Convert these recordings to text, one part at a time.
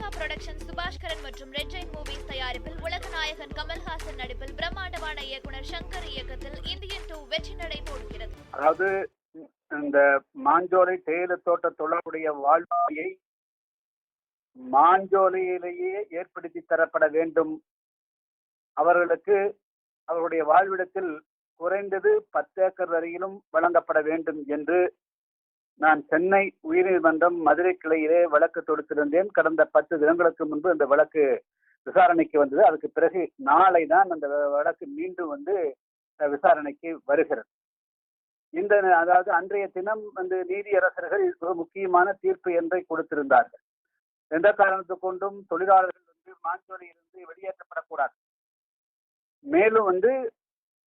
Lyca production Subaskaran மற்றும் red Jain movies தயாரிப்பில் உலக நாயகன் கமல்ஹாசன் நடிப்பில் பிரம்மாண்டமான இயக்குனர் சங்கர் இயக்கத்தில் இந்தியன் டூ வெற்றி நடை போடுகிறது. அதாவது இந்த மாஞ்சோலை தேயிலை தோட்ட தொழிலாளருடைய வாழ்க்கையை மாஞ்சோலையிலேயே ஏற்படுத்தி தரப்பட வேண்டும். அவர்களுக்கு அவருடைய வாழ்விடத்தில் குறைந்தது பத்து ஏக்கர் வரையிலும் வழங்கப்பட வேண்டும் என்று நான் சென்னை உயர்நீதிமன்றம் மதுரை கிளையிலே வழக்கு தொடுத்திருந்தேன். கடந்த பத்து தினங்களுக்கு முன்பு அந்த வழக்கு விசாரணைக்கு வந்தது. அதுக்கு பிறகு நாளை தான் அந்த வழக்கு மீண்டும் வந்து விசாரணைக்கு வருகிறது. இந்த அதாவது அன்றைய தினம் வந்து நீதியரசர்கள் ஒரு முக்கியமான தீர்ப்பு என்றை கொடுத்திருந்தார்கள். எந்த காரணத்தை கொண்டும் தொழிலாளர்கள் வந்து மாஞ்சோலையிலிருந்து வெளியேற்றப்படக்கூடாது. மேலும் வந்து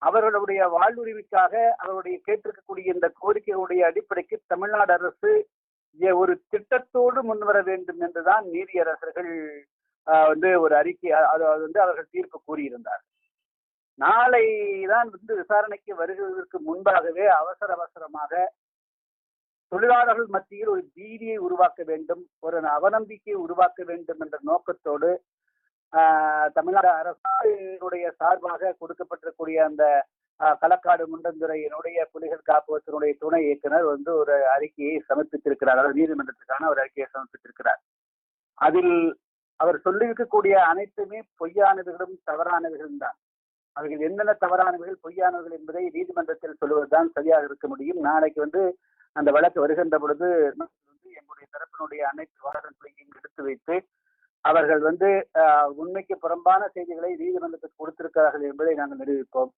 அவர்களுடைய வாழ்வுரிமைக்காக அவருடைய கேட்டிருக்கக்கூடிய இந்த கோரிக்கைகளுடைய அடிப்படைக்கு தமிழ்நாடு அரசு ஒரு திட்டத்தோடு முன்வர வேண்டும் என்றுதான் நீதியரசர்கள் ஆஹ், வந்து ஒரு அறிக்கை அது அது வந்து அவர்கள் தீர்ப்பு கூறியிருந்தார் நாளை தான் வந்து விசாரணைக்கு வருகிறதற்கு முன்பாகவே அவசர அவசரமாக தொழிலாளர்கள் மத்தியில் ஒரு பீதியை உருவாக்க வேண்டும் ஒரு அவநம்பிக்கையை உருவாக்க வேண்டும் என்ற நோக்கத்தோடு தமிழ்நாடு அரசுடைய சார்பாக கொடுக்கப்பட்டிருக்கூடிய அந்த களக்காடு முண்டந்துறையினுடைய புலிகள் காப்பகத்தினுடைய துணை இயக்குனர் வந்து ஒரு அறிக்கையை சமர்ப்பித்திருக்கிறார். அதாவது நீதிமன்றத்துக்கான ஒரு அறிக்கையை சமர்ப்பித்திருக்கிறார். அதில் அவர் சொல்லியிருக்கக்கூடிய அனைத்துமே பொய்யானதுகளும் தவறானவர்களும் தான். அவர்கள் என்னென்ன தவறானவர்கள் பொய்யானவர்கள் என்பதை நீதிமன்றத்தில் சொல்லுவதுதான் சரியாக இருக்க முடியும். நாளைக்கு வந்து அந்த வழக்கு வருகின்ற பொழுது வந்து எங்களுடைய தரப்பினுடைய அனைத்து வாதங்களையும் எடுத்து வைத்து அவர்கள் வந்து ஆஹ், உண்மைக்கு புறம்பான செய்திகளை நீதிமன்றத்துக்கு கொடுத்திருக்கிறார்கள் என்பதை நாங்கள் நிரூபிப்போம்.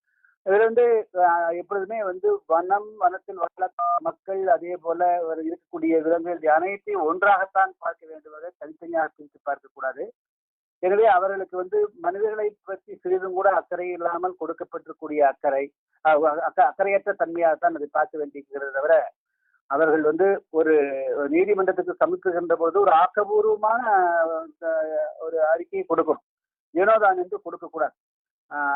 இதுல வந்து ஆஹ், எப்பொழுதுமே வந்து வனம் வனத்தில் வாழ மக்கள் அதே போல இருக்கக்கூடிய விலங்குகள் அனைத்தையும் ஒன்றாகத்தான் பார்க்க வேண்டுவதை தனித்தனியாக பிரித்து பார்க்க கூடாது. எனவே அவர்களுக்கு வந்து மனிதர்களை பற்றி சிறிதும் கூட அக்கறை இல்லாமல் கொடுக்கப்பட்டிருக்கூடிய அக்கறை அக்க- அக்கறையற்ற தன்மையாகத்தான் அதை பார்க்க வேண்டியிருக்கிறது தவிர அவர்கள் வந்து ஒரு நீதிமன்றத்துக்கு சமர்ப்பிக்கின்ற போது ஒரு ஆக்கபூர்வமான ஒரு அறிக்கையை கொடுக்கணும். வினோதான் என்று கொடுக்கக்கூடாது.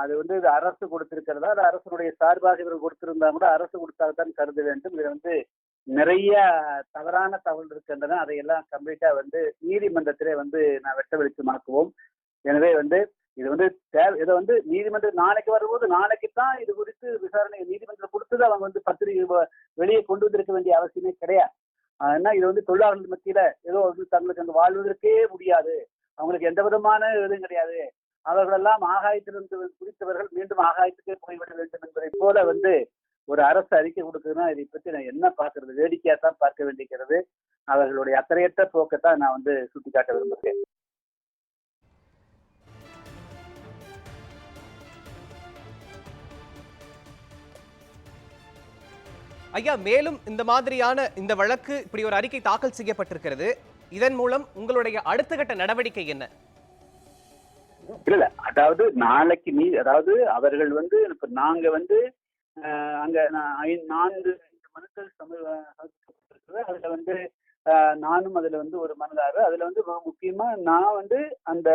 அது வந்து இது அரசு கொடுத்திருக்கிறதா? அது அரசனுடைய சார்பாக இவர்கள் கொடுத்திருந்தா கூட அரசு கொடுத்தால்தான் கருத வேண்டும். இது வந்து நிறைய தவறான தகவல் இருக்கின்றன. அதையெல்லாம் கம்ப்ளீட்டா வந்து நீதிமன்றத்திலே வந்து நான் வெட்ட வெளிச்சமாக்குவோம் எனவே வந்து இது வந்து தேவை இதை வந்து நீதிமன்றம் நாளைக்கு வரும்போது நாளைக்கு தான் இது குறித்து விசாரணை நீதிமன்றம் கொடுத்தது அவங்க வந்து பத்திரிகை வெளியே கொண்டு வந்திருக்க வேண்டிய அவசியமே கிடையாது. ஏன்னா இது வந்து தொழிலாளர்கள் மத்தியில ஏதோ வந்து தங்களுக்கு அந்த வாழ்வதற்கே முடியாது. அவங்களுக்கு எந்த விதமான இதுவும் கிடையாது. அவர்களெல்லாம் ஆகாயத்திலிருந்து குறித்தவர்கள் மீண்டும் ஆகாயத்துக்கே போய்விட வேண்டும் என்பதை போல வந்து ஒரு அரசு அறிக்கை கொடுக்குதுன்னா இதை பற்றி நான் என்ன பார்க்கறது? வேடிக்கையா தான் பார்க்க வேண்டியிருக்கிறது. அவர்களுடைய அக்கறையற்ற போக்கத்தான் நான் வந்து சுட்டிக்காட்ட விரும்புகிறேன். ஐயா மேலும் இந்த மாதிரியான இந்த வழக்கு இப்படி ஒரு அறிக்கை தாக்கல் செய்யப்பட்டிருக்கிறது. இதன் மூலம் உங்களுடைய அடுத்த கட்ட நடவடிக்கை என்ன? இல்ல அதாவது நாளைக்கு நீ அதாவது அவர்கள் வந்து இப்ப நாங்க வந்து அங்க நான்கு மனுக்கள் சம- அதுல வந்து நானும் அதுல வந்து ஒரு மனதாரு அதுல வந்து முக்கியமா நான் வந்து அந்த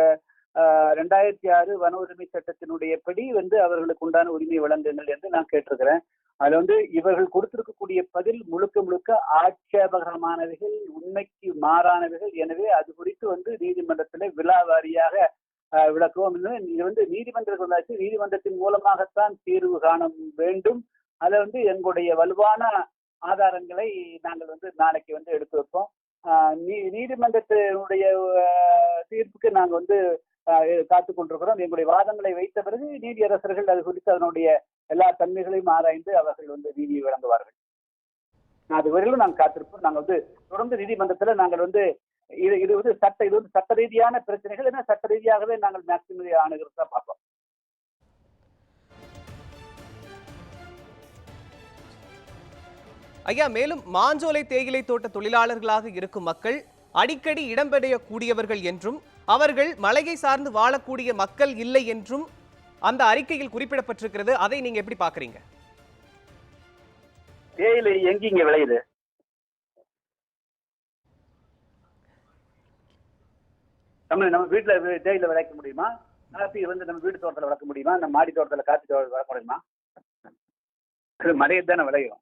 ரெண்டாயிரத்தி ஆறு வன உரிமை சட்டத்தினுடைய படி வந்து அவர்களுக்கு உண்டான உரிமை வழங்குங்கள் என்று நான் கேட்டிருக்கிறேன். அதுல வந்து இவர்கள் கொடுத்திருக்கக்கூடிய பதில் முழுக்க முழுக்க ஆட்சேபகரமானவைகள் உண்மைக்கு மாறானவைகள். எனவே அது குறித்து வந்து நீதிமன்றத்தில் விழா வாரியாக விளக்குவோம். இன்னும் இது வந்து நீதிமன்றத்துக்கு வந்தாச்சு நீதிமன்றத்தின் மூலமாகத்தான் தீர்வு காண வேண்டும். அதை வந்து எங்களுடைய வலுவான ஆதாரங்களை நாங்கள் வந்து நாளைக்கு வந்து எடுத்து வைப்போம். ஆஹ் நீ நீதிமன்றத்தினுடைய தீர்ப்புக்கு நாங்கள் வந்து காத்துக் கொண்டிருக்கிறோம். எங்களுடைய வாதங்களை வைத்த பிறகு நீதியரசர்கள் அது குறித்து அதனுடைய எல்லா தன்மைகளையும் ஆராய்ந்து அவர்கள் வந்து நீதியை வழங்குவார்கள். அது வரையிலும் நாங்கள் காத்திருப்போம். நாங்கள் வந்து தொடர்ந்து நீதிமன்றத்தில் நாங்கள் வந்து இது இது வந்து சட்ட இது வந்து சட்ட ரீதியான பிரச்சனைகள் என்ன? சட்ட ரீதியாகவே நாங்கள் மேக்சிமம் அணுகிறது தான் பார்ப்போம். ஐயா மேலும் மாஞ்சோலை தேயிலை தோட்ட தொழிலாளர்களாக இருக்கும் மக்கள் அடிக்கடி இடம்பெறையக்கூடியவர்கள் என்றும் அவர்கள் மலையை சார்ந்து வாழக்கூடிய மக்கள் இல்லை என்றும் அந்த அறிக்கையில் குறிப்பிடப்பட்டிருக்கிறது. அதை நீங்க எப்படி பாக்குறீங்க தேயிலை எங்கீங்க விளையுது? நம்ம நம்ம வீட்டுல தேயிலை விளைக்க முடியுமா? காப்பி வந்து நம்ம வீட்டு தோட்டத்துல வளர்க்க முடியுமா? நம்ம மாடி தோட்டத்துல காப்பி தோட்டம் வளர்க்க முடியுமா? அது மலையை தானே விளையும்.